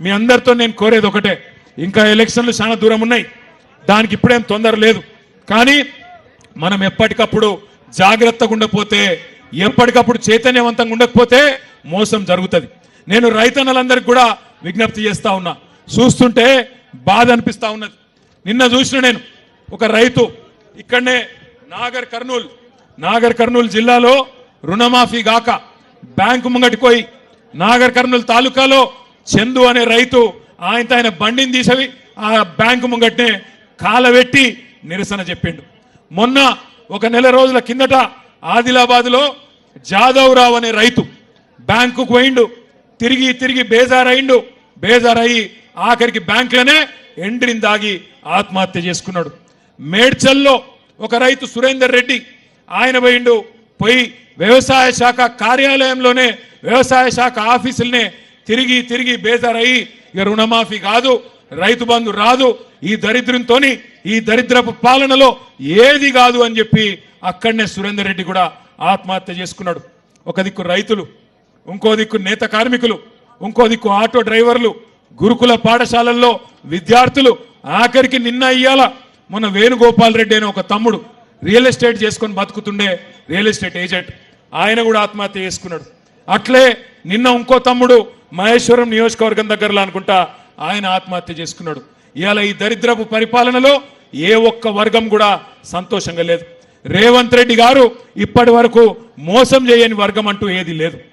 మీ అందరితో నేను కోరేది ఒకటే. ఇంకా ఎలక్షన్లు చాలా దూరం ఉన్నాయి. దానికి ఇప్పుడేం తొందర లేదు. కానీ మనం ఎప్పటికప్పుడు జాగ్రత్తగా ఉండకపోతే ఎప్పటికప్పుడు చైతన్యవంతంగా ఉండకపోతే మోసం జరుగుతుంది. నేను రైతన్నలందరికీ కూడా విజ్ఞప్తి చేస్తా ఉన్నా. చూస్తుంటే బాధ అనిపిస్తా ఉన్నది. నిన్న చూసిన నేను ఒక రైతు ఇక్కడనే నాగర్ కర్నూల్ నాగర్ కర్నూలు జిల్లాలో రుణమాఫీ గాక బ్యాంకు ముంగటికి పోయి నాగర్ కర్నూలు తాలూకాలో చందు అనే రైతు ఆయనతో ఆయన బండిని తీసవి ఆ బ్యాంకు ముంగట్నే కాలబెట్టి నిరసన చెప్పిండు. మొన్న ఒక నెల రోజుల కిందట ఆదిలాబాద్లో జాదవ్ రావు అనే రైతు బ్యాంకుకు పోయిండు. తిరిగి తిరిగి బేజారయిండు. బేజారయ్యి ఆఖరికి బ్యాంకులోనే ఎండ్రిని దాగి ఆత్మహత్య చేసుకున్నాడు. మేడ్చల్లో ఒక రైతు సురేందర్ రెడ్డి ఆయన పోయిండు. పోయి వ్యవసాయ శాఖ కార్యాలయంలోనే వ్యవసాయ శాఖ ఆఫీసులనే తిరిగి తిరిగి బేజారయ్యి ఇక రుణమాఫీ కాదు రైతు బంధు రాదు ఈ దరిద్రంతోని ఈ దరిద్రపు పాలనలో ఏది కాదు అని చెప్పి అక్కడనే సురేందర్ రెడ్డి కూడా ఆత్మహత్య చేసుకున్నాడు. ఒక దిక్కు రైతులు ఇంకో దిక్కు నేత కార్మికులు ఇంకో దిక్కు ఆటో డ్రైవర్లు గురుకుల పాఠశాలల్లో విద్యార్థులు ఆఖరికి నిన్న ఇయ్యాల మొన్న వేణుగోపాల్ రెడ్డి అనే ఒక తమ్ముడు రియల్ ఎస్టేట్ చేసుకొని బతుకుతుండే రియల్ ఎస్టేట్ ఏజెంట్. ఆయన కూడా ఆత్మహత్య చేసుకున్నాడు. అట్లే నిన్న ఇంకో తమ్ముడు మహేశ్వరం నియోజకవర్గం దగ్గరలో అనుకుంటా ఆయన ఆత్మహత్య చేసుకున్నాడు. ఇవాళ ఈ దరిద్రపు పరిపాలనలో ఏ ఒక్క వర్గం కూడా సంతోషంగా లేదు. రేవంత్ రెడ్డి గారు ఇప్పటి వరకు మోసం చేయని వర్గం అంటూ ఏది లేదు.